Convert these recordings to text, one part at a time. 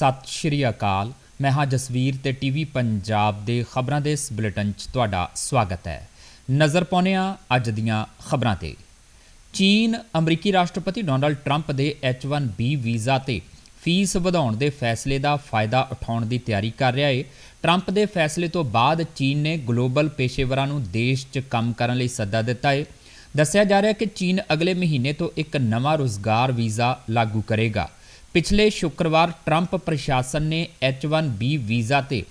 ਸਤਿ ਸ਼੍ਰੀ ਅਕਾਲ। ਮੈਂ ਹਾਂ ਜਸਵੀਰ ਤੇ ਟੀਵੀ ਪੰਜਾਬ ਦੇ ਖਬਰਾਂ ਦੇ ਇਸ ਬੁਲੇਟਿਨ 'ਚ ਤੁਹਾਡਾ ਸਵਾਗਤ ਹੈ। ਨਜ਼ਰ ਪਾਉਂਦੇ ਹਾਂ ਅੱਜ ਦੀਆਂ ਖਬਰਾਂ ਤੇ। ਚੀਨ ਅਮਰੀਕੀ ਰਾਸ਼ਟਰਪਤੀ ਡੋਨਲਡ ਟਰੰਪ ਦੇ H1B ਵੀਜ਼ਾ ਤੇ ਫੀਸ ਵਧਾਉਣ ਦੇ ਫੈਸਲੇ ਦਾ ਫਾਇਦਾ ਉਠਾਉਣ ਦੀ ਤਿਆਰੀ ਕਰ ਰਿਹਾ ਹੈ ਟਰੰਪ ਦੇ ਫੈਸਲੇ ਤੋਂ ਬਾਅਦ ਚੀਨ ਨੇ ਗਲੋਬਲ ਪੇਸ਼ੇਵਰਾਂ ਨੂੰ ਦੇਸ਼ 'ਚ ਕੰਮ ਕਰਨ ਲਈ ਸੱਦਾ ਦਿੱਤਾ ਹੈ ਦੱਸਿਆ ਜਾ ਰਿਹਾ ਹੈ ਕਿ ਚੀਨ ਅਗਲੇ ਮਹੀਨੇ ਤੋਂ ਇੱਕ ਨਵਾਂ ਰੋਜ਼ਗਾਰ ਵੀਜ਼ਾ ਲਾਗੂ ਕਰੇਗਾ। ਪਿਛਲੇ ਸ਼ੁੱਕਰਵਾਰ ਟਰੰਪ ਪ੍ਰਸ਼ਾਸਨ ਨੇ H1B ਵੀਜ਼ਾ ਤੇ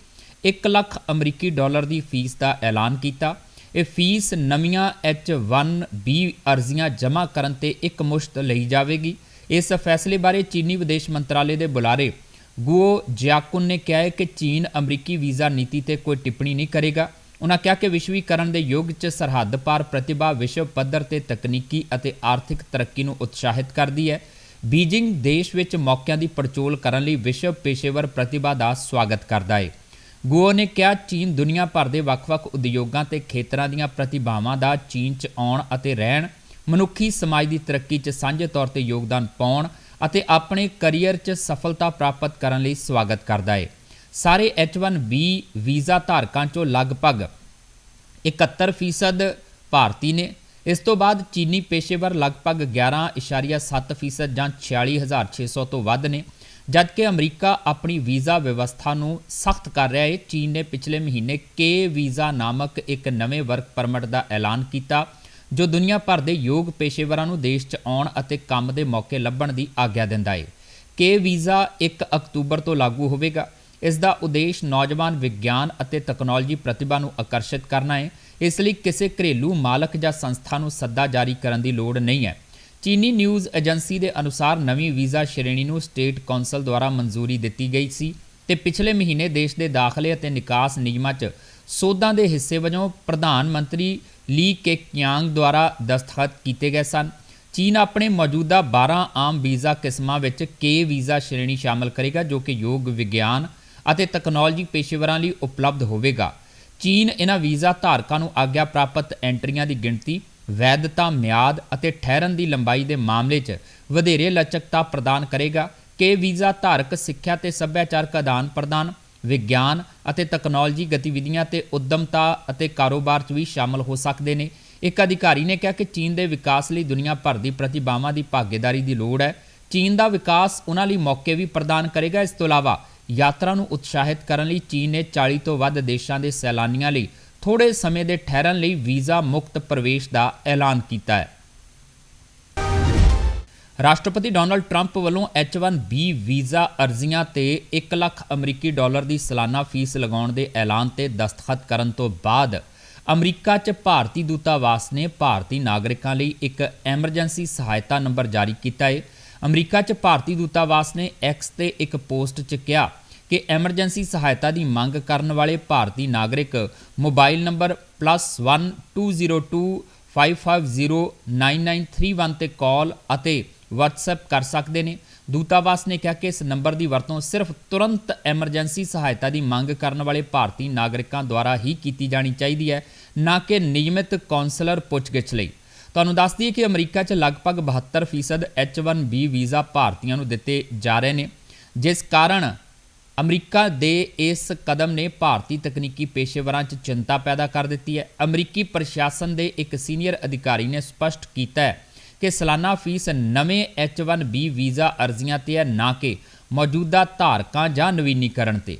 1 ਲੱਖ ਅਮਰੀਕੀ ਡਾਲਰ ਦੀ ਫੀਸ ਦਾ ਐਲਾਨ ਕੀਤਾ। ਇਹ ਫੀਸ ਨਵੀਆਂ H1B ਅਰਜ਼ੀਆਂ ਜਮ੍ਹਾਂ ਕਰਨ ਤੇ ਇੱਕ ਮੁਸ਼ਤ ਲਈ ਜਾਵੇਗੀ। ਇਸ ਫੈਸਲੇ ਬਾਰੇ ਚੀਨੀ ਵਿਦੇਸ਼ ਮੰਤਰਾਲੇ ਦੇ ਬੁਲਾਰੇ ਗੁਓ ਜਿਆਕੁਨ ਨੇ ਕਿਹਾ ਹੈ ਕਿ ਚੀਨ ਅਮਰੀਕੀ ਵੀਜ਼ਾ ਨੀਤੀ ਤੇ ਕੋਈ ਟਿੱਪਣੀ ਨਹੀਂ ਕਰੇਗਾ। ਉਹਨਾਂ ਕਿਹਾ ਕਿ ਵਿਸ਼ਵੀਕਰਨ ਦੇ ਯੁੱਗ 'ਚ ਸਰਹੱਦ ਪਾਰ ਪ੍ਰਤਿਭਾ, ਵਿਸ਼ਵ ਪੱਧਰ ਤੇ ਤਕਨੀਕੀ ਅਤੇ ਆਰਥਿਕ ਤਰੱਕੀ ਨੂੰ ਉਤਸ਼ਾਹਿਤ ਕਰਦੀ ਹੈ। ਬੀਜਿੰਗ ਦੇਸ਼ ਵਿੱਚ ਮੌਕਿਆਂ ਦੀ ਪੜਚੋਲ ਕਰਨ ਲਈ ਵਿਸ਼ਵ ਪੇਸ਼ੇਵਰ ਪ੍ਰਤਿਭਾ ਦਾ ਸਵਾਗਤ ਕਰਦਾ ਹੈ ਗੁਓ ਨੇ ਕਿਹਾ, ਚੀਨ ਦੁਨੀਆ ਭਰ ਦੇ ਵੱਖ-ਵੱਖ ਉਦਯੋਗਾਂ ਤੇ ਖੇਤਰਾਂ ਦੀਆਂ ਪ੍ਰਤਿਭਾਵਾਂ ਦਾ ਚੀਨ 'ਚ ਆਉਣ ਅਤੇ ਰਹਿਣ, ਮਨੁੱਖੀ ਸਮਾਜ ਦੀ ਤਰੱਕੀ 'ਚ ਸਾਂਝੇ ਤੌਰ ਤੇ ਯੋਗਦਾਨ ਪਾਉਣ ਅਤੇ ਆਪਣੇ ਕੈਰੀਅਰ 'ਚ ਸਫਲਤਾ ਪ੍ਰਾਪਤ ਕਰਨ ਲਈ ਸਵਾਗਤ ਕਰਦਾ ਹੈ ਸਾਰੇ H1B ਵੀਜ਼ਾ ਧਾਰਕਾਂ 'ਚੋਂ ਲਗਭਗ 71% ਭਾਰਤੀ ਨੇ ਇਸ ਤੋਂ ਬਾਅਦ ਚੀਨੀ ਪੇਸ਼ੇਵਰ ਲਗਭਗ 11.7% ਜਾਂ 46600 ਤੋਂ ਵੱਧ ਨੇ, ਜਦਕਿ ਅਮਰੀਕਾ ਆਪਣੀ ਵੀਜ਼ਾ ਵਿਵਸਥਾ ਨੂੰ ਸਖਤ ਕਰ ਰਿਹਾ ਹੈ। ਚੀਨ ਨੇ ਪਿਛਲੇ ਮਹੀਨੇ ਕੇ ਵੀਜ਼ਾ ਨਾਮਕ ਇੱਕ ਨਵੇਂ ਵਰਕ ਪਰਮਿਟ ਦਾ ਐਲਾਨ ਕੀਤਾ, ਜੋ ਦੁਨੀਆ ਭਰ ਦੇ ਯੋਗ ਪੇਸ਼ੇਵਰਾਂ ਨੂੰ ਦੇਸ਼ 'ਚ ਆਉਣ ਅਤੇ ਕੰਮ ਦੇ ਮੌਕੇ ਲੱਭਣ ਦੀ ਆਗਿਆ ਦਿੰਦਾ ਹੈ। ਕੇ ਵੀਜ਼ਾ 1 ਅਕਤੂਬਰ ਤੋਂ ਲਾਗੂ ਹੋਵੇਗਾ। ਇਸ ਦਾ ਉਦੇਸ਼ ਨੌਜਵਾਨ ਵਿਗਿਆਨ ਅਤੇ ਤਕਨਾਲੋਜੀ ਪ੍ਰਤਿਭਾ ਨੂੰ ਆਕਰਸ਼ਿਤ ਕਰਨਾ ਹੈ। ਇਸ ਲਈ ਕਿਸੇ ਘਰੇਲੂ ਮਾਲਕ ਜਾਂ ਸੰਸਥਾ ਨੂੰ ਸੱਦਾ ਜਾਰੀ ਕਰਨ ਦੀ ਲੋੜ ਨਹੀਂ ਹੈ। ਚੀਨੀ ਨਿਊਜ਼ ਏਜੰਸੀ ਦੇ ਅਨੁਸਾਰ ਨਵੀਂ ਵੀਜ਼ਾ ਸ਼੍ਰੇਣੀ ਨੂੰ ਸਟੇਟ ਕੌਂਸਲ ਦੁਆਰਾ ਮਨਜ਼ੂਰੀ ਦਿੱਤੀ ਗਈ ਸੀ ਤੇ ਪਿਛਲੇ ਮਹੀਨੇ ਦੇਸ਼ ਦੇ ਦਾਖਲੇ ਅਤੇ ਨਿਕਾਸ ਨਿਯਮਾਂ 'ਚ ਸੋਧਾਂ ਦੇ ਹਿੱਸੇ ਵਜੋਂ ਪ੍ਰਧਾਨ ਮੰਤਰੀ ਲੀ ਕੇਕਿਆਂਗ ਦੁਆਰਾ ਦਸਤਖਤ ਕੀਤੇ ਗਏ ਸਨ। ਚੀਨ ਆਪਣੇ ਮੌਜੂਦਾ 12 ਆਮ ਵੀਜ਼ਾ ਕਿਸਮਾਂ ਵਿੱਚ ਕੇ ਵੀਜ਼ਾ ਸ਼੍ਰੇਣੀ ਸ਼ਾਮਲ ਕਰੇਗਾ, ਜੋ ਕਿ ਯੋਗ ਵਿਗਿਆਨ ਅਤੇ ਤਕਨਾਲੋਜੀ ਪੇਸ਼ੇਵਰਾਂ ਲਈ ਉਪਲਬਧ ਹੋਵੇਗਾ। ਚੀਨ ਇਹਨਾਂ ਵੀਜ਼ਾ ਧਾਰਕਾਂ ਨੂੰ ਆਗਿਆ ਪ੍ਰਾਪਤ ਐਂਟਰੀਆਂ ਦੀ ਗਿਣਤੀ, ਵੈਧਤਾ, ਮਿਆਦ ਅਤੇ ਠਹਿਰਨ ਦੀ ਲੰਬਾਈ ਦੇ ਮਾਮਲੇ 'ਚ ਵਧੇਰੇ ਲਚਕਤਾ ਪ੍ਰਦਾਨ ਕਰੇਗਾ। ਕਿ ਵੀਜ਼ਾ ਧਾਰਕ ਸਿੱਖਿਆ ਤੇ ਸੱਭਿਆਚਾਰਕ ਆਦਾਨ ਪ੍ਰਦਾਨ, ਵਿਗਿਆਨ ਅਤੇ ਤਕਨਾਲੋਜੀ ਗਤੀਵਿਧੀਆਂ ਤੇ ਉਦਮਤਾ ਅਤੇ ਕਾਰੋਬਾਰ 'ਚ ਵੀ ਸ਼ਾਮਲ ਹੋ ਸਕਦੇ ਨੇ। ਇੱਕ ਅਧਿਕਾਰੀ ਨੇ ਕਿਹਾ ਕਿ ਚੀਨ ਦੇ ਵਿਕਾਸ ਲਈ ਦੁਨੀਆ ਭਰ ਦੀ ਪ੍ਰਤਿਭਾਵਾਂ ਦੀ ਭਾਗੀਦਾਰੀ ਦੀ ਲੋੜ ਹੈ। ਚੀਨ ਦਾ ਵਿਕਾਸ ਉਹਨਾਂ ਲਈ ਮੌਕੇ ਵੀ ਪ੍ਰਦਾਨ ਕਰੇਗਾ। ਇਸ ਤੋਂ ਇਲਾਵਾ ਯਾਤਰਾ ਨੂੰ ਉਤਸ਼ਾਹਿਤ ਕਰਨ ਲਈ ਚੀਨ ਨੇ 40 ਤੋਂ ਵੱਧ ਦੇਸ਼ਾਂ ਦੇ ਸੈਲਾਨੀਆਂ ਲਈ ਥੋੜੇ ਸਮੇਂ ਦੇ ਠਹਿਰਨ ਲਈ ਵੀਜ਼ਾ ਮੁਕਤ ਪ੍ਰਵੇਸ਼ ਦਾ ਐਲਾਨ ਕੀਤਾ ਹੈ। ਰਾਸ਼ਟਰਪਤੀ ਡੋਨਲਡ ਟਰੰਪ ਵੱਲੋਂ H1B ਵੀਜ਼ਾ ਅਰਜ਼ੀਆਂ ਤੇ 1 ਲੱਖ ਅਮਰੀਕੀ ਡਾਲਰ ਦੀ ਸਾਲਾਨਾ ਫੀਸ ਲਗਾਉਣ ਦੇ ਐਲਾਨ ਤੇ ਦਸਤਖਤ ਕਰਨ ਤੋਂ ਬਾਅਦ ਅਮਰੀਕਾ 'ਚ ਭਾਰਤੀ ਦੂਤਾਵਾਸ ਨੇ ਭਾਰਤੀ ਨਾਗਰਿਕਾਂ ਲਈ ਇੱਕ ਐਮਰਜੈਂਸੀ ਸਹਾਇਤਾ ਨੰਬਰ ਜਾਰੀ ਕੀਤਾ ਹੈ। ਅਮਰੀਕਾ 'ਚ ਭਾਰਤੀ ਦੂਤਾਵਾਸ ਨੇ ਐਕਸ ਤੇ ਇੱਕ ਪੋਸਟ 'ਚ ਕਿਹਾ ਕਿ ਐਮਰਜੈਂਸੀ ਸਹਾਇਤਾ ਦੀ ਮੰਗ ਕਰਨ ਵਾਲੇ ਭਾਰਤੀ ਨਾਗਰਿਕ ਮੋਬਾਈਲ ਨੰਬਰ +12025509931 ਤੇ ਕਾਲ ਅਤੇ WhatsApp ਕਰ ਸਕਦੇ ਨੇ। ਦੂਤਾਵਾਸ ਨੇ ਕਿਹਾ ਕਿ ਇਸ ਨੰਬਰ ਦੀ ਵਰਤੋਂ ਸਿਰਫ ਤੁਰੰਤ ਐਮਰਜੈਂਸੀ ਸਹਾਇਤਾ ਦੀ ਮੰਗ ਕਰਨ ਵਾਲੇ ਭਾਰਤੀ ਨਾਗਰਿਕਾਂ ਦੁਆਰਾ ਹੀ ਕੀਤੀ ਜਾਣੀ ਚਾਹੀਦੀ ਹੈ, ਨਾ ਕਿ ਨਿਯਮਿਤ ਕੌਂਸਲਰ ਪੁੱਛਗਿੱਛ ਲਈ। ਤੁਹਾਨੂੰ ਦੱਸ ਦਈਏ ਕਿ ਅਮਰੀਕਾ 'ਚ ਲਗਭਗ 72% H1B ਵੀਜ਼ਾ ਭਾਰਤੀਆਂ ਨੂੰ ਦਿੱਤੇ ਜਾ ਰਹੇ ਨੇ, ਜਿਸ ਕਾਰਨ ਅਮਰੀਕਾ ਦੇ ਇਸ ਕਦਮ ਨੇ ਭਾਰਤੀ ਤਕਨੀਕੀ ਪੇਸ਼ੇਵਰਾਂ 'ਚ ਚਿੰਤਾ ਪੈਦਾ ਕਰ ਦਿੱਤੀ ਹੈ। ਅਮਰੀਕੀ ਪ੍ਰਸ਼ਾਸਨ ਦੇ ਇੱਕ ਸੀਨੀਅਰ ਅਧਿਕਾਰੀ ਨੇ ਸਪਸ਼ਟ ਕੀਤਾ ਹੈ ਕਿ ਸਾਲਾਨਾ ਫੀਸ ਨਵੇਂ H1B ਵੀਜ਼ਾ ਅਰਜ਼ੀਆਂ ਤੇ ਹੈ, ਨਾ ਕਿ ਮੌਜੂਦਾ ਧਾਰਕਾਂ ਜਾਂ ਨਵੀਨੀਕਰਨ ਤੇ।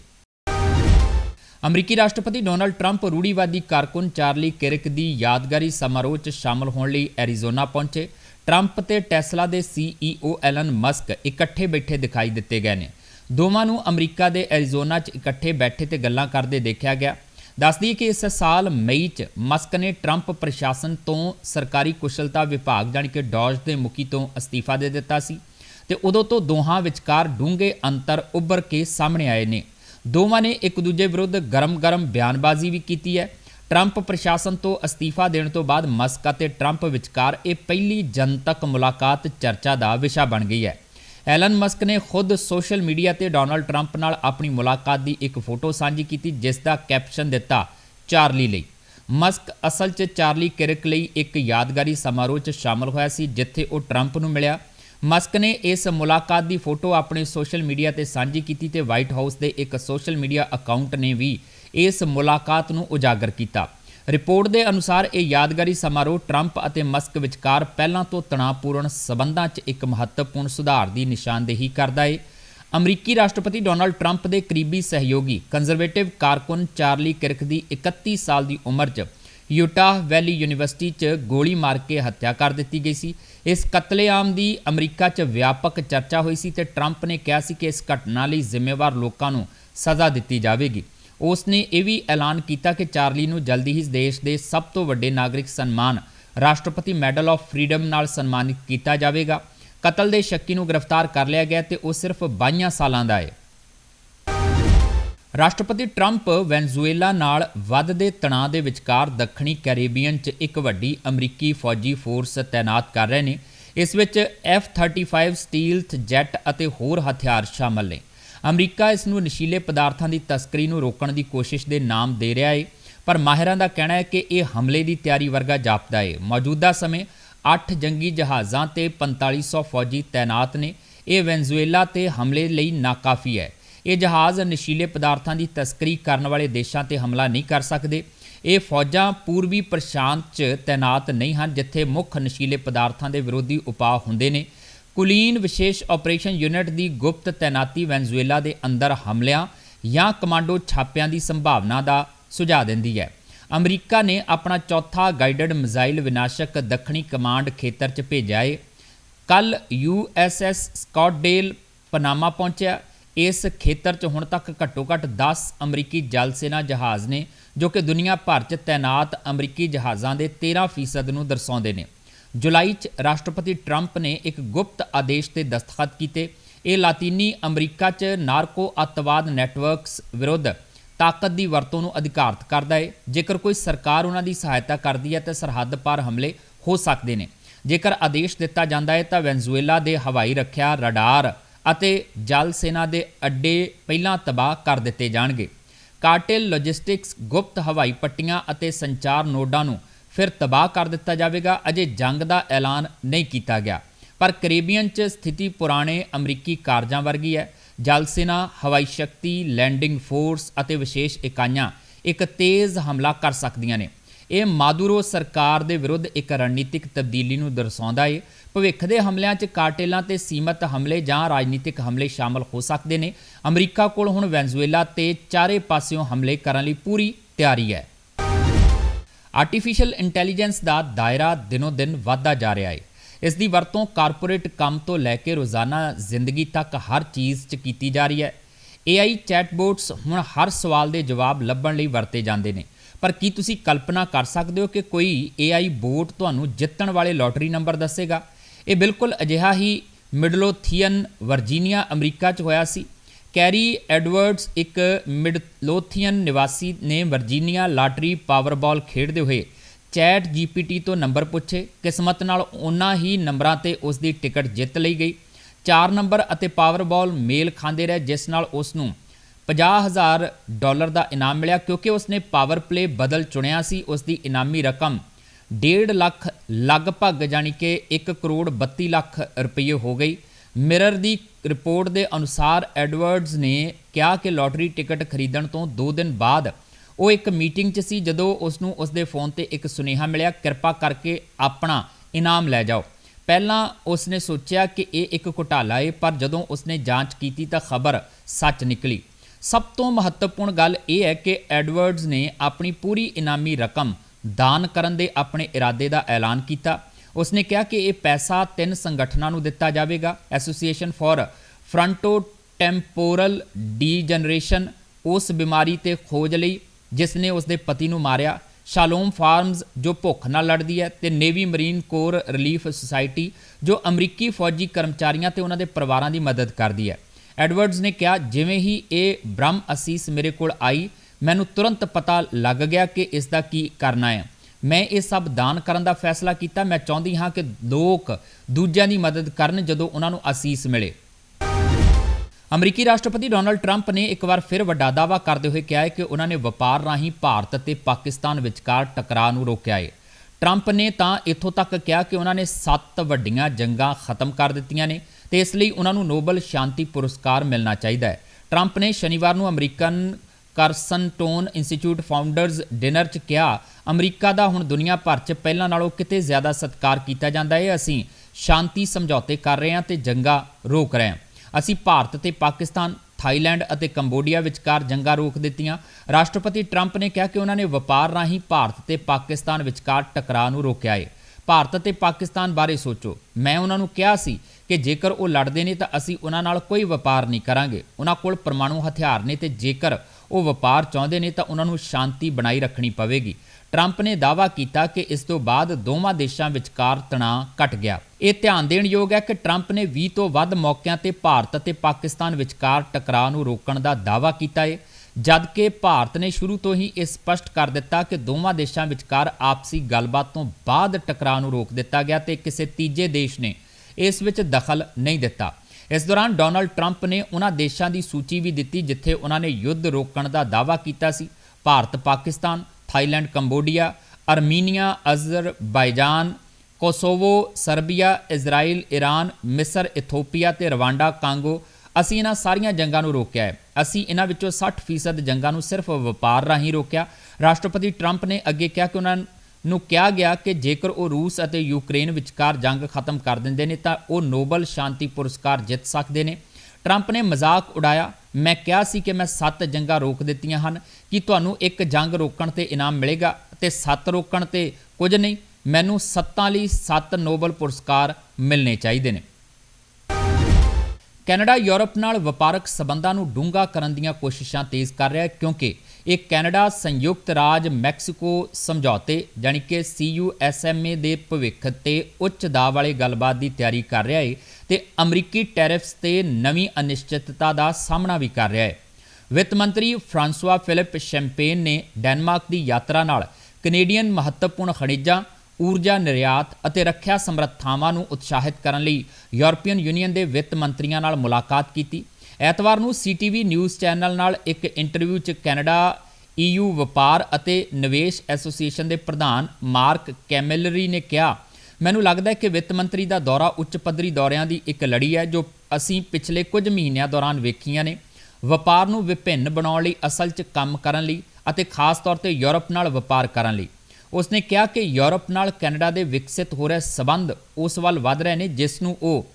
ਅਮਰੀਕੀ ਰਾਸ਼ਟਰਪਤੀ ਡੋਨਾਲਡ ਟਰੰਪ ਰੂੜੀਵਾਦੀ ਕਾਰਕੁਨ ਚਾਰਲੀ ਕਿਰਿਕ ਦੀ ਯਾਦਗਾਰੀ ਸਮਾਰੋਹ 'ਚ ਸ਼ਾਮਲ ਹੋਣ ਲਈ ਐਰੀਜ਼ੋਨਾ ਪਹੁੰਚੇ। ਟਰੰਪ ਤੇ ਟੈਸਲਾ ਦੇ CEO ਐਲਨ ਮਸਕ ਇਕੱਠੇ ਬੈਠੇ ਦਿਖਾਈ ਦਿੱਤੇ ਗਏ ਨੇ। ਦੋਵਾਂ ਨੂੰ ਅਮਰੀਕਾ ਦੇ ਐਰੀਜ਼ੋਨਾ 'ਚ ਇਕੱਠੇ ਬੈਠੇ ਤੇ ਗੱਲਾਂ ਕਰਦੇ ਦੇਖਿਆ ਗਿਆ। ਦੱਸਦੀ ਕਿ ਇਸ ਸਾਲ ਮਈ 'ਚ ਮਸਕ ਨੇ ਟਰੰਪ ਪ੍ਰਸ਼ਾਸਨ ਤੋਂ ਸਰਕਾਰੀ ਕੁਸ਼ਲਤਾ ਵਿਭਾਗ ਜਾਣੀ ਕਿ ਡੌਜ ਦੇ ਮੁਖੀ ਤੋਂ ਅਸਤੀਫਾ ਦੇ ਦਿੱਤਾ ਸੀ ਤੇ ਉਦੋਂ ਤੋਂ ਦੋਹਾਂ ਵਿਚਕਾਰ ਡੂੰਘੇ ਅੰਤਰ ਉੱਭਰ ਕੇ ਸਾਹਮਣੇ ਆਏ ਨੇ। ਦੋਵਾਂ ਨੇ ਇੱਕ ਦੂਜੇ ਵਿਰੁੱਧ ਗਰਮ-ਗਰਮ ਬਿਆਨਬਾਜ਼ੀ ਵੀ ਕੀਤੀ ਹੈ। ਟਰੰਪ ਪ੍ਰਸ਼ਾਸਨ ਤੋਂ ਅਸਤੀਫਾ ਦੇਣ ਤੋਂ ਬਾਅਦ ਮਸਕ ਅਤੇ ਟਰੰਪ ਵਿਚਕਾਰ ਇਹ ਪਹਿਲੀ ਜਨਤਕ ਮੁਲਾਕਾਤ ਚਰਚਾ ਦਾ ਵਿਸ਼ਾ ਬਣ ਗਈ ਹੈ। ਐਲਨ ਮਸਕ ਨੇ ਖੁਦ ਸੋਸ਼ਲ ਮੀਡੀਆ ਤੇ ਡੋਨਲਡ ਟਰੰਪ ਨਾਲ ਆਪਣੀ ਮੁਲਾਕਾਤ ਦੀ ਇੱਕ ਫੋਟੋ ਸਾਂਝੀ ਕੀਤੀ, ਜਿਸ ਦਾ ਕੈਪਸ਼ਨ ਦਿੱਤਾ ਚਾਰਲੀ ਲਈ। ਮਸਕ ਅਸਲ 'ਚ ਚਾਰਲੀ ਕਿਰਕ ਲਈ ਇੱਕ ਯਾਦਗਾਰੀ ਸਮਾਰੋਹ 'ਚ ਸ਼ਾਮਲ ਹੋਇਆ ਸੀ, ਜਿੱਥੇ ਉਹ ਟਰੰਪ ਨੂੰ ਮਿਲਿਆ। ਮਸਕ ਨੇ ਇਸ ਮੁਲਾਕਾਤ ਦੀ ਫੋਟੋ ਆਪਣੇ ਸੋਸ਼ਲ ਮੀਡੀਆ ਤੇ ਸਾਂਝੀ ਕੀਤੀ ਤੇ ਵਾਈਟ ਹਾਊਸ ਦੇ ਇੱਕ ਸੋਸ਼ਲ ਮੀਡੀਆ ਅਕਾਊਂਟ ਨੇ ਵੀ ਇਸ ਮੁਲਾਕਾਤ ਨੂੰ ਉਜਾਗਰ ਕੀਤਾ। ਰਿਪੋਰਟ ਦੇ ਅਨੁਸਾਰ ਇਹ ਯਾਦਗਾਰੀ ਸਮਾਰੋਹ ਟਰੰਪ ਅਤੇ ਮਸਕ ਵਿਚਕਾਰ ਪਹਿਲਾਂ ਤੋਂ ਤਣਾਅਪੂਰਨ ਸਬੰਧਾਂ 'ਚ ਇੱਕ ਮਹੱਤਵਪੂਰਨ ਸੁਧਾਰ ਦੀ ਨਿਸ਼ਾਨਦੇਹੀ ਕਰਦਾ ਏ। ਅਮਰੀਕੀ ਰਾਸ਼ਟਰਪਤੀ ਡੋਨਲਡ ਟਰੰਪ ਦੇ ਕਰੀਬੀ ਸਹਿਯੋਗੀ ਕੰਜ਼ਰਵੇਟਿਵ ਕਾਰਕੁਨ ਚਾਰਲੀ ਕਿਰਕ ਦੀ 31 ਸਾਲ ਦੀ ਉਮਰ 'ਚ ਯੂਟਾਹ ਵੈਲੀ ਯੂਨੀਵਰਸਿਟੀ 'ਚ ਗੋਲੀ ਮਾਰ ਕੇ ਹੱਤਿਆ ਕਰ ਦਿੱਤੀ ਗਈ ਸੀ। ਇਸ ਕਤਲੇਆਮ ਦੀ ਅਮਰੀਕਾ 'ਚ ਵਿਆਪਕ ਚਰਚਾ ਹੋਈ ਸੀ ਤੇ ਟਰੰਪ ਨੇ ਕਿਹਾ ਸੀ ਕਿ ਇਸ ਘਟਨਾ ਲਈ ਜ਼ਿੰਮੇਵਾਰ ਲੋਕਾਂ ਨੂੰ ਸਜ਼ਾ ਦਿੱਤੀ ਜਾਵੇਗੀ। ਉਸ ਨੇ ਇਹ ਵੀ ਐਲਾਨ ਕੀਤਾ ਕਿ ਚਾਰਲੀ ਨੂੰ ਜਲਦੀ ਹੀ ਦੇਸ਼ ਦੇ ਸਭ ਤੋਂ ਵੱਡੇ ਨਾਗਰਿਕ ਸਨਮਾਨ, ਰਾਸ਼ਟਰਪਤੀ ਮੈਡਲ ਆਫ ਫਰੀडम ਨਾਲ ਸਨਮਾਨਿਤ ਕੀਤਾ ਜਾਵੇਗਾ। ਕਤਲ ਦੇ ਸ਼ੱਕੀ ਨੂੰ ਗ੍ਰਿਫਤਾਰ ਕਰ ਲਿਆ ਗਿਆ ਤੇ ਉਹ ਸਿਰਫ 22 ਸਾਲਾਂ ਦਾ ਹੈ। ਰਾਸ਼ਟਰਪਤੀ ਟਰੰਪ ਵੈਨਜ਼ੂਏਲਾ ਨਾਲ ਵੱਧਦੇ ਤਣਾਅ ਦੇ ਵਿਚਕਾਰ ਦੱਖਣੀ ਕੈਰੀਬੀਅਨ 'ਚ ਇੱਕ ਵੱਡੀ ਅਮਰੀਕੀ ਫੌਜੀ ਫੋਰਸ ਤਾਇਨਾਤ ਕਰ ਰਹੇ ਨੇ। ਇਸ ਵਿੱਚ F-35 ਸਟੀਲਥ ਜੈਟ ਅਤੇ ਹੋਰ ਹਥਿਆਰ ਸ਼ਾਮਲ ਨੇ। ਅਮਰੀਕਾ ਇਸ ਨੂੰ ਨਸ਼ੀਲੇ ਪਦਾਰਥਾਂ ਦੀ ਤਸਕਰੀ ਨੂੰ ਰੋਕਣ ਦੀ ਕੋਸ਼ਿਸ਼ ਦੇ ਨਾਮ ਦੇ ਰਿਹਾ ਹੈ ਪਰ ਮਾਹਿਰਾਂ ਦਾ ਕਹਿਣਾ ਹੈ ਕਿ ਇਹ ਹਮਲੇ ਦੀ ਤਿਆਰੀ ਵਰਗਾ ਜਾਪਦਾ ਹੈ ਮੌਜੂਦਾ ਸਮੇਂ 8 ਜੰਗੀ ਜਹਾਜ਼ਾਂ ਤੇ 4500 ਫੌਜੀ ਤਾਇਨਾਤ ਨੇ। ਇਹ ਵੈਨਜ਼ੂਏਲਾ ਤੇ ਹਮਲੇ ਲਈ ਨਾਕਾਫੀ ਹੈ। ਇਹ ਜਹਾਜ਼ ਨਸ਼ੀਲੇ ਪਦਾਰਥਾਂ ਦੀ ਤਸਕਰੀ ਕਰਨ ਵਾਲੇ ਦੇਸ਼ਾਂ ਤੇ ਹਮਲਾ ਨਹੀਂ ਕਰ ਸਕਦੇ। ਇਹ ਫੌਜਾਂ ਪੂਰਬੀ ਪ੍ਰਸ਼ਾਂਤ 'ਚ ਤਾਇਨਾਤ ਨਹੀਂ ਹਨ, ਜਿੱਥੇ ਮੁੱਖ ਨਸ਼ੀਲੇ ਪਦਾਰਥਾਂ ਦੇ ਵਿਰੋਧੀ ਉਪਾਅ ਹੁੰਦੇ ਨੇ। ਕੁਲੀਨ ਵਿਸ਼ੇਸ਼ ਆਪਰੇਸ਼ਨ ਯੂਨਿਟ ਦੀ ਗੁਪਤ ਤਾਇਨਾਤੀ ਵੈਨਜ਼ੂਏਲਾ ਦੇ ਅੰਦਰ ਹਮਲਿਆਂ ਜਾਂ ਕਮਾਂਡੋ ਛਾਪਿਆਂ ਦੀ ਸੰਭਾਵਨਾ ਦਾ ਸੁਝਾਅ ਦਿੰਦੀ ਹੈ। ਅਮਰੀਕਾ ਨੇ ਆਪਣਾ ਚੌਥਾ ਗਾਈਡਡ ਮਿਜ਼ਾਈਲ ਵਿਨਾਸ਼ਕ ਦੱਖਣੀ ਕਮਾਂਡ ਖੇਤਰ 'ਚ ਭੇਜਿਆ ਹੈ ਕੱਲ ਯੂਐਸਐਸ ਸਕਾਟਡੇਲ ਪਨਾਮਾ ਪਹੁੰਚਿਆ। ਇਸ ਖੇਤਰ 'ਚ ਹੁਣ ਤੱਕ ਘੱਟੋ-ਘੱਟ 10 ਅਮਰੀਕੀ ਜਲ ਸੈਨਾ ਜਹਾਜ਼ ਨੇ, ਜੋ ਕਿ ਦੁਨੀਆ ਭਰ 'ਚ ਤਾਇਨਾਤ ਅਮਰੀਕੀ ਜਹਾਜ਼ਾਂ ਦੇ 13% ਨੂੰ ਦਰਸਾਉਂਦੇ ਨੇ। ਜੁਲਾਈ 'ਚ ਰਾਸ਼ਟਰਪਤੀ ਟਰੰਪ ਨੇ ਇੱਕ ਗੁਪਤ ਆਦੇਸ਼ ਤੇ ਦਸਤਖਤ ਕੀਤੇ। ਇਹ ਲਾਤੀਨੀ ਅਮਰੀਕਾ 'ਚ ਨਾਰਕੋ ਅੱਤਵਾਦ ਨੈਟਵਰਕਸ ਵਿਰੁੱਧ ਤਾਕਤ ਦੀ ਵਰਤੋਂ ਨੂੰ ਅਧਿਕਾਰਤ ਕਰਦਾ ਹੈ ਜੇਕਰ ਕੋਈ ਸਰਕਾਰ ਉਹਨਾਂ ਦੀ ਸਹਾਇਤਾ ਕਰਦੀ ਹੈ ਤਾਂ ਸਰਹੱਦ ਪਾਰ ਹਮਲੇ ਹੋ ਸਕਦੇ ਨੇ। ਜੇਕਰ ਆਦੇਸ਼ ਦਿੱਤਾ ਜਾਂਦਾ ਹੈ ਤਾਂ ਵੈਨਜ਼ੂਏਲਾ ਦੇ ਹਵਾਈ ਰੱਖਿਆ, ਰਡਾਰ ਅਤੇ ਜਲ ਸੈਨਾ ਦੇ ਅੱਡੇ ਪਹਿਲਾਂ ਤਬਾਹ ਕਰ ਦਿੱਤੇ ਜਾਣਗੇ। ਕਾਰਟੇਲ ਲੌਜਿਸਟਿਕਸ ਗੁਪਤ ਹਵਾਈ ਪੱਟੀਆਂ ਅਤੇ ਸੰਚਾਰ ਨੋਡਾਂ ਨੂੰ ਫਿਰ ਤਬਾਹ ਕਰ ਦਿੱਤਾ ਜਾਵੇਗਾ। ਅਜੇ ਜੰਗ ਦਾ ਐਲਾਨ ਨਹੀਂ ਕੀਤਾ ਗਿਆ, ਪਰ ਕੈਰੀਬੀਅਨ 'ਚ ਸਥਿਤੀ ਪੁਰਾਣੇ ਅਮਰੀਕੀ ਕਾਰਜਾਂ ਵਰਗੀ ਹੈ। ਜਲ ਸੈਨਾ, ਹਵਾਈ ਸ਼ਕਤੀ, ਲੈਂਡਿੰਗ ਫੋਰਸ ਅਤੇ ਵਿਸ਼ੇਸ਼ ਇਕਾਈਆਂ ਇੱਕ ਤੇਜ਼ ਹਮਲਾ ਕਰ ਸਕਦੀਆਂ ਨੇ। ਇਹ ਮਾਦੂਰੋ ਸਰਕਾਰ ਦੇ ਵਿਰੁੱਧ ਇੱਕ ਰਣਨੀਤਿਕ ਤਬਦੀਲੀ ਨੂੰ ਦਰਸਾਉਂਦਾ ਹੈ ਭਵਿੱਖ ਦੇ ਹਮਲਿਆਂ 'ਚ ਕਾਰਟੇਲਾਂ ਤੇ ਸੀਮਤ ਹਮਲੇ ਜਾਂ ਰਾਜਨੀਤਿਕ ਹਮਲੇ ਸ਼ਾਮਲ ਹੋ ਸਕਦੇ ਨੇ। ਅਮਰੀਕਾ ਕੋਲ ਹੁਣ ਵੈਨਜ਼ੂਏਲਾ ਤੇ ਚਾਰੇ ਪਾਸਿਓਂ ਹਮਲੇ ਕਰਨ ਲਈ ਪੂਰੀ ਤਿਆਰੀ ਹੈ। ਆਰਟੀਫੀਸ਼ੀਅਲ ਇੰਟੈਲੀਜੈਂਸ ਦਾ ਦਾਇਰਾ ਦਿਨੋ-ਦਿਨ ਵਧਦਾ ਜਾ ਰਿਹਾ ਹੈ ਇਸ ਦੀ ਵਰਤੋਂ ਕਾਰਪੋਰੇਟ ਕੰਮ ਤੋਂ ਲੈ ਕੇ ਰੋਜ਼ਾਨਾ ਜ਼ਿੰਦਗੀ ਤੱਕ ਹਰ ਚੀਜ਼ 'ਚ ਕੀਤੀ ਜਾ ਰਹੀ ਹੈ। AI ਚੈਟਬੋਟਸ ਹੁਣ ਹਰ ਸਵਾਲ ਦੇ ਜਵਾਬ ਲੱਭਣ ਲਈ ਵਰਤੇ ਜਾਂਦੇ ਨੇ। ਪਰ ਕੀ ਤੁਸੀਂ ਕਲਪਨਾ ਕਰ ਸਕਦੇ ਹੋ ਕਿ ਕੋਈ AI ਬੋਟ ਤੁਹਾਨੂੰ ਜਿੱਤਣ ਵਾਲੇ ਲੋਟਰੀ ਨੰਬਰ ਦੱਸੇਗਾ? ਇਹ ਬਿਲਕੁਲ ਅਜਿਹਾ ਹੀ ਮਿਡਲੋਥੀਅਨ ਵਰਜੀਨੀਆ, ਅਮਰੀਕਾ 'ਚ ਹੋਇਆ ਸੀ। ਕੈਰੀ ਐਡਵਰਡਸ ਇੱਕ ਮਿਡਲੋਥੀਅਨ ਨਿਵਾਸੀ ਨੇ ਵਰਜੀਨੀਆ ਲਾਟਰੀ ਪਾਵਰਬਾਲ ਖੇਡਦੇ ਹੋਏ ਚੈਟ ਜੀਪੀਟੀ ਤੋਂ ਨੰਬਰ ਪੁੱਛੇ। ਕਿਸਮਤ ਨਾਲ ਉਹਨਾਂ ਹੀ ਨੰਬਰਾਂ ਤੇ ਉਸ ਦੀ ਟਿਕਟ ਜਿੱਤ ਲਈ ਗਈ। ਚਾਰ ਨੰਬਰ ਅਤੇ ਪਾਵਰਬਾਲ ਮੇਲ ਖਾਂਦੇ ਰਹੇ, ਜਿਸ ਨਾਲ ਉਸ ਨੂੰ 50000 ਡਾਲਰ ਦਾ ਇਨਾਮ ਮਿਲਿਆ ਕਿਉਂਕਿ ਉਸਨੇ ਪਾਵਰ ਪਲੇ ਬਦਲ ਚੁਣਿਆ ਸੀ। ਉਸ ਦੀ ਇਨਾਮੀ ਰਕਮ 1.5 ਲੱਖ ਲਗਭਗ ਜਾਨੀ ਕਿ 1 ਕਰੋੜ 32 ਲੱਖ ਰੁਪਏ ਹੋ ਗਈ। ਮਿਰਰ ਦੀ ਰਿਪੋਰਟ ਦੇ ਅਨੁਸਾਰ ਐਡਵਰਡਸ ਨੇ ਕਿਹਾ ਕਿ ਲੋਟਰੀ ਟਿਕਟ ਖਰੀਦਣ ਤੋਂ 2 ਦਿਨ ਬਾਅਦ ਉਹ ਇੱਕ ਮੀਟਿੰਗ 'ਚ ਸੀ ਜਦੋਂ ਉਸ ਨੂੰ ਉਸ ਦੇ ਫੋਨ ਤੇ ਇੱਕ ਸੁਨੇਹਾ ਮਿਲਿਆ, ਕਿਰਪਾ ਕਰਕੇ ਆਪਣਾ ਇਨਾਮ ਲੈ ਜਾਓ। ਪਹਿਲਾਂ ਉਸ ਨੇ ਸੋਚਿਆ ਕਿ ਇਹ ਇੱਕ ਘੁਟਾਲਾ ਹੈ ਪਰ ਜਦੋਂ ਉਸ ਨੇ ਜਾਂਚ ਕੀਤੀ ਤਾਂ ਖਬਰ ਸੱਚ ਨਿਕਲੀ। ਸਭ ਤੋਂ ਮਹੱਤਵਪੂਰਨ ਗੱਲ ਇਹ ਹੈ ਕਿ ਐਡਵਰਡਸ ਨੇ ਆਪਣੀ ਪੂਰੀ ਇਨਾਮੀ ਰਕਮ ਦਾਨ ਕਰਨ ਦੇ ਆਪਣੇ ਇਰਾਦੇ ਦਾ ਐਲਾਨ ਕੀਤਾ। ਉਸਨੇ ਕਿਹਾ ਕਿ ਇਹ ਪੈਸਾ ਤਿੰਨ ਸੰਗਠਨਾਂ ਨੂੰ ਦਿੱਤਾ ਜਾਵੇਗਾ। Association for frontotemporal degeneration ਉਸ ਬਿਮਾਰੀ ਤੇ ਖੋਜ ਲਈ, ਜਿਸ ਨੇ ਉਸਦੇ ਪਤੀ ਨੂੰ ਮਾਰਿਆ। ਸ਼ਾਲੋਮ ਫਾਰਮਜ਼ ਜੋ ਭੁੱਖ ਨਾਲ ਲੜਦੀ ਹੈ, ਤੇ navy marine corps relief society ਜੋ ਅਮਰੀਕੀ ਫੌਜੀ ਕਰਮਚਾਰੀਆਂ ਤੇ ਉਹਨਾਂ ਦੇ ਪਰਿਵਾਰਾਂ ਦੀ ਮਦਦ ਕਰਦੀ ਹੈ। ਐਡਵਰਡਸ ਨੇ ਕਿਹਾ, ਜਿਵੇਂ ਹੀ ਇਹ ਬ੍ਰਹਮ ਅਸੀਸ ਮੇਰੇ ਕੋਲ ਆਈ, ਮੈਨੂੰ ਤੁਰੰਤ ਪਤਾ ਲੱਗ ਗਿਆ ਕਿ ਇਸ ਦਾ ਕੀ ਕਰਨਾ ਹੈ ਮੈਂ ਇਹ ਸਭ ਦਾਨ ਕਰਨ ਦਾ ਫੈਸਲਾ ਕੀਤਾ। ਮੈਂ ਚਾਹੁੰਦੀ ਹਾਂ ਕਿ ਲੋਕ ਦੂਜਿਆਂ ਦੀ ਮਦਦ ਕਰਨ ਜਦੋਂ ਉਹਨਾਂ ਨੂੰ ਅਸੀਸ ਮਿਲੇ। ਅਮਰੀਕੀ ਰਾਸ਼ਟਰਪਤੀ ਡੋਨਲਡ ਟਰੰਪ ਨੇ ਇੱਕ ਵਾਰ ਫਿਰ ਵੱਡਾ ਦਾਅਵਾ ਕਰਦੇ ਹੋਏ ਕਿਹਾ ਹੈ ਕਿ ਉਹਨਾਂ ਨੇ ਵਪਾਰ ਰਾਹੀਂ ਭਾਰਤ ਅਤੇ ਪਾਕਿਸਤਾਨ ਵਿਚਕਾਰ ਟਕਰਾਅ ਨੂੰ ਰੋਕਿਆ ਹੈ। ਟਰੰਪ ਨੇ ਤਾਂ ਇੱਥੋਂ ਤੱਕ ਕਿਹਾ ਕਿ ਉਹਨਾਂ ਨੇ ਸੱਤ ਵੱਡੀਆਂ ਜੰਗਾਂ ਖਤਮ ਕਰ ਦਿੱਤੀਆਂ ਨੇ। ਤੇ ਇਸ ਲਈ ਉਹਨਾਂ ਨੂੰ ਨੋਬਲ ਸ਼ਾਂਤੀ ਪੁਰਸਕਾਰ ਮਿਲਣਾ ਚਾਹੀਦਾ ਹੈ। ਟਰੰਪ ਨੇ ਸ਼ਨੀਵਾਰ ਨੂੰ American Cornerstone Institute Founders dinner 'ਚ ਕਿਹਾ, ਅਮਰੀਕਾ ਦਾ ਹੁਣ ਦੁਨੀਆ ਭਰ 'ਚ ਪਹਿਲਾਂ ਨਾਲੋਂ ਕਿਤੇ ਜ਼ਿਆਦਾ ਸਤਿਕਾਰ ਕੀਤਾ ਜਾਂਦਾ ਹੈ। ਅਸੀਂ ਸ਼ਾਂਤੀ ਸਮਝੌਤੇ ਕਰ ਰਹੇ ਹਾਂ ਤੇ ਜੰਗਾਂ ਰੋਕ ਰਹੇ ਹਾਂ। ਅਸੀਂ ਭਾਰਤ ਤੇ ਪਾਕਿਸਤਾਨ, ਥਾਈਲੈਂਡ ਅਤੇ ਕੰਬੋਡੀਆ ਵਿਚਕਾਰ ਜੰਗਾਂ ਰੋਕ ਦਿੱਤੀਆਂ। ਰਾਸ਼ਟਰਪਤੀ ਟਰੰਪ ਨੇ ਕਿਹਾ ਕਿ ਉਹਨਾਂ ਨੇ ਵਪਾਰ ਰਾਹੀਂ ਭਾਰਤ ਤੇ ਪਾਕਿਸਤਾਨ ਵਿਚਕਾਰ ਟਕਰਾਅ ਨੂੰ ਰੋਕਿਆ ਹੈ। ਭਾਰਤ ਅਤੇ ਪਾਕਿਸਤਾਨ ਬਾਰੇ ਸੋਚੋ। ਮੈਂ ਉਹਨਾਂ ਨੂੰ ਕਿਹਾ ਸੀ ਕਿ ਜੇਕਰ ਉਹ ਲੜਦੇ ਨੇ ਤਾਂ ਅਸੀਂ ਉਹਨਾਂ ਨਾਲ ਕੋਈ ਵਪਾਰ ਨਹੀਂ ਕਰਾਂਗੇ। ਉਹਨਾਂ ਕੋਲ ਪਰਮਾਣੂ ਹਥਿਆਰ ਨੇ ਤੇ ਜੇਕਰ ਉਹ ਵਪਾਰ ਚਾਹੁੰਦੇ ਨੇ ਤਾਂ ਉਹਨਾਂ ਨੂੰ ਸ਼ਾਂਤੀ ਬਣਾਈ ਰੱਖਣੀ ਪਵੇਗੀ। ਟਰੰਪ ਨੇ ਦਾਅਵਾ ਕੀਤਾ ਕਿ ਇਸ ਤੋਂ ਬਾਅਦ ਦੋਵਾਂ ਦੇਸ਼ਾਂ ਵਿਚਕਾਰ ਤਣਾਅ ਘਟ ਗਿਆ। ਇਹ ਧਿਆਨ ਦੇਣ ਯੋਗ ਹੈ ਕਿ ਟਰੰਪ ਨੇ 20 ਤੋਂ ਵੱਧ ਮੌਕਿਆਂ ਤੇ ਭਾਰਤ ਅਤੇ ਪਾਕਿਸਤਾਨ ਵਿਚਕਾਰ ਟਕਰਾਅ ਨੂੰ ਰੋਕਣ ਦਾ ਦਾਅਵਾ ਕੀਤਾ ਹੈ ਜਦਕਿ ਭਾਰਤ ਨੇ ਸ਼ੁਰੂ ਤੋਂ ਹੀ ਇਹ ਸਪਸ਼ਟ ਕਰ ਦਿੱਤਾ ਕਿ ਦੋਵਾਂ ਦੇਸ਼ਾਂ ਵਿਚਕਾਰ ਆਪਸੀ ਗੱਲਬਾਤ ਤੋਂ ਬਾਅਦ ਟਕਰਾਅ ਨੂੰ ਰੋਕ ਦਿੱਤਾ ਗਿਆ ਤੇ ਕਿਸੇ ਤੀਜੇ ਦੇਸ਼ ਨੇ ਇਸ ਵਿੱਚ ਦਖਲ ਨਹੀਂ ਦਿੱਤਾ। ਇਸ ਦੌਰਾਨ ਡੋਨਲਡ ਟਰੰਪ ਨੇ ਉਹਨਾਂ ਦੇਸ਼ਾਂ ਦੀ ਸੂਚੀ ਵੀ ਦਿੱਤੀ ਜਿੱਥੇ ਉਹਨਾਂ ਨੇ ਯੁੱਧ ਰੋਕਣ ਦਾ ਦਾਅਵਾ ਕੀਤਾ ਸੀ। Bharat, Pakistan, Thailand, Cambodia, Armenia, Azerbaijan, Kosovo, Serbia, Israel Iran ਮਿਸਰ, ਇਥੋਪੀਆ ਤੇ ਰਵਾਂਡਾ, ਕਾਂਗੋ, ਅਸੀਂ ਇਹਨਾਂ ਸਾਰੀਆਂ ਜੰਗਾਂ ਨੂੰ ਰੋਕਿਆ ਹੈ। ਅਸੀਂ ਇਹਨਾਂ ਵਿੱਚੋਂ 60% ਜੰਗਾਂ ਨੂੰ ਸਿਰਫ ਵਪਾਰ ਰਾਹੀਂ ਰੋਕਿਆ। ਰਾਸ਼ਟਰਪਤੀ ਟਰੰਪ ਨੇ ਅੱਗੇ ਕਿਹਾ ਕਿ ਉਹਨਾਂ ਨੂੰ ਕਿਹਾ ਗਿਆ ਕਿ ਜੇਕਰ ਉਹ ਰੂਸ ਅਤੇ ਯੂਕਰੇਨ ਵਿਚਕਾਰ ਜੰਗ ਖਤਮ ਕਰ ਦਿੰਦੇ ਨੇ ਤਾਂ ਉਹ ਨੋਬਲ ਸ਼ਾਂਤੀ ਪੁਰਸਕਾਰ ਜਿੱਤ ਸਕਦੇ ਨੇ। ਟਰੰਪ ਨੇ ਮਜ਼ਾਕ ਉਡਾਇਆ। ਮੈਂ ਕਿਹਾ ਸੀ ਕਿ ਮੈਂ 7 ਜੰਗਾਂ ਰੋਕ ਦਿੱਤੀਆਂ ਹਨ। ਕਿ ਤੁਹਾਨੂੰ ਇੱਕ ਜੰਗ ਰੋਕਣ ਤੇ ਇਨਾਮ ਮਿਲੇਗਾ? ਤੇ 7 ਰੋਕਣ ਤੇ ਕੁਝ ਨਹੀਂ। ਮੈਨੂੰ ਸੱਤਾਂ ਲਈ 7 ਨੋਬਲ ਪੁਰਸਕਾਰ ਮਿਲਣੇ ਚਾਹੀਦੇ ਨੇ। ਕੈਨੇਡਾ, ਯੂਰਪ ਨਾਲ ਵਪਾਰਕ ਸਬੰਧਾਂ ਨੂੰ ਡੂੰਘਾ ਕਰਨ ਦੀਆਂ ਕੋਸ਼ਿਸ਼ਾਂ ਤੇਜ਼ ਕਰ ਰਿਹਾ ਹੈ ਕਿਉਂਕਿ ਇਹ ਕੈਨੇਡਾ ਸੰਯੁਕਤ ਰਾਜ ਮੈਕਸੀਕੋ ਸਮਝੌਤੇ ਜਾਣੀ ਕਿ CUSMA ਦੇ ਭਵਿੱਖ ਤੇ ਉੱਚ ਦਾਅ ਵਾਲੇ ਗੱਲਬਾਤ ਦੀ ਤਿਆਰੀ ਕਰ ਰਿਹਾ ਹੈ ਤੇ ਅਮਰੀਕੀ ਟੈਰਿਫਸ ਤੇ ਨਵੀਂ ਅਨਿਸ਼ਚਿਤਤਾ ਦਾ ਸਾਹਮਣਾ ਵੀ ਕਰ ਰਿਹਾ ਹੈ। ਵਿੱਤ ਮੰਤਰੀ ਫ੍ਰਾਂਸਵਾ ਫਿਲਿਪ ਸ਼ੈਂਪੇਨ ਨੇ ਡੈਨਮਾਰਕ ਦੀ ਯਾਤਰਾ ਨਾਲ ਕੈਨੇਡੀਅਨ ਮਹੱਤਵਪੂਰਨ ਖਣਿਜਾਂ ਊਰਜਾ ਨਿਰਯਾਤ ਅਤੇ ਰੱਖਿਆ ਸਮਰੱਥਾਵਾਂ ਨੂੰ ਉਤਸ਼ਾਹਿਤ ਕਰਨ ਲਈ ਯੂਰਪੀਅਨ ਯੂਨੀਅਨ ਦੇ ਵਿੱਤ ਮੰਤਰੀਆਂ ਨਾਲ ਮੁਲਾਕਾਤ ਕੀਤੀ। ਐਤਵਾਰ ਨੂੰ ਸੀਟੀਵੀ ਨਿਊਜ਼ ਚੈਨਲ ਨਾਲ ਇੱਕ ਇੰਟਰਵਿਊ 'ਚ ਕੈਨੇਡਾ ਈਯੂ ਵਪਾਰ ਅਤੇ ਨਿਵੇਸ਼ ਐਸੋਸੀਏਸ਼ਨ ਦੇ ਪ੍ਰਧਾਨ ਮਾਰਕ ਕੈਮਿਲਰੀ ਨੇ ਕਿਹਾ, ਮੈਨੂੰ ਲੱਗਦਾ ਹੈ ਕਿ ਵਿੱਤ ਮੰਤਰੀ ਦਾ ਦੌਰਾ ਉੱਚ ਪੱਧਰੀ ਦੌਰਿਆਂ ਦੀ ਇੱਕ ਲੜੀ ਹੈ, ਜੋ ਅਸੀਂ ਪਿਛਲੇ ਕੁਝ ਮਹੀਨਿਆਂ ਦੌਰਾਨ ਵੇਖੀਆਂ ਨੇ। ਵਪਾਰ ਨੂੰ ਵਿਭਿੰਨ ਬਣਾਉਣ ਲਈ, ਅਸਲ 'ਚ ਕੰਮ ਕਰਨ ਲਈ ਅਤੇ ਖਾਸ ਤੌਰ ਤੇ ਯੂਰਪ ਨਾਲ ਵਪਾਰ ਕਰਨ ਲਈ। ਉਸਨੇ ਕਿਹਾ ਕਿ ਯੂਰਪ ਨਾਲ ਕੈਨੇਡਾ ਦੇ ਵਿਕਸਿਤ ਹੋ ਰਹੇ ਸਬੰਧ ਉਸ ਵੱਲ ਵਧ ਰਹੇ ਨੇ, ਜਿਸ ਨੂੰ ਉਹ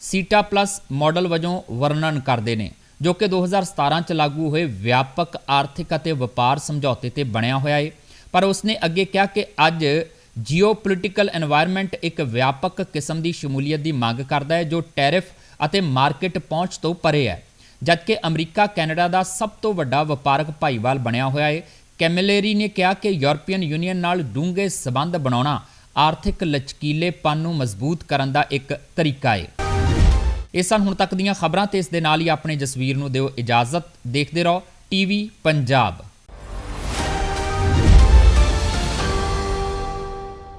ਸੀਟਾ ਪਲੱਸ ਮਾਡਲ ਵਜੋਂ ਵਰਣਨ ਕਰਦੇ ਨੇ, ਜੋ ਕਿ 2017 ਚ ਲਾਗੂ ਹੋਏ ਵਿਆਪਕ ਆਰਥਿਕ ਅਤੇ ਵਪਾਰ ਸਮਝੌਤੇ ਤੇ ਬਣਿਆ ਹੋਇਆ ਹੈ ਪਰ ਉਸਨੇ ਅੱਗੇ ਕਿਹਾ ਕਿ ਅੱਜ ਜੀਓਪੋਲਿਟੀਕਲ এনवायरमेंट ਇੱਕ ਵਿਆਪਕ ਕਿਸਮ ਦੀ ਸ਼ਮੂਲੀਅਤ ਦੀ ਮੰਗ ਕਰਦਾ ਹੈ, ਜੋ ਟੈਰਿਫ ਅਤੇ ਮਾਰਕੀਟ ਪਹੁੰਚ ਤੋਂ ਪਰੇ ਹੈ, ਜਦਕਿ ਅਮਰੀਕਾ ਕੈਨੇਡਾ ਦਾ ਸਭ ਤੋਂ ਵੱਡਾ ਵਪਾਰਕ ਭਾਈਵਾਲ ਬਣਿਆ ਹੋਇਆ ਹੈ ਕੈਮਲੇਰੀ ਨੇ ਕਿਹਾ ਕਿ ਯੂਰਪੀਅਨ ਯੂਨੀਅਨ ਨਾਲ ਡੂੰਘੇ ਸਬੰਧ ਬਣਾਉਣਾ ਆਰਥਿਕ ਲਚਕੀਲੇਪਨ ਨੂੰ ਮਜ਼ਬੂਤ ਕਰਨ ਦਾ ਇੱਕ ਤਰੀਕਾ ਹੈ ਇਹ ਸਨ ਹੁਣ ਤੱਕ ਦੀਆਂ ਖਬਰਾਂ ਤੇ ਇਸ ਦੇ ਨਾਲ ਹੀ ਆਪਣੇ ਜਸਵੀਰ ਨੂੰ ਦਿਓ ਇਜਾਜ਼ਤ। ਦੇਖਦੇ ਰਹੋ ਟੀਵੀ ਪੰਜਾਬ।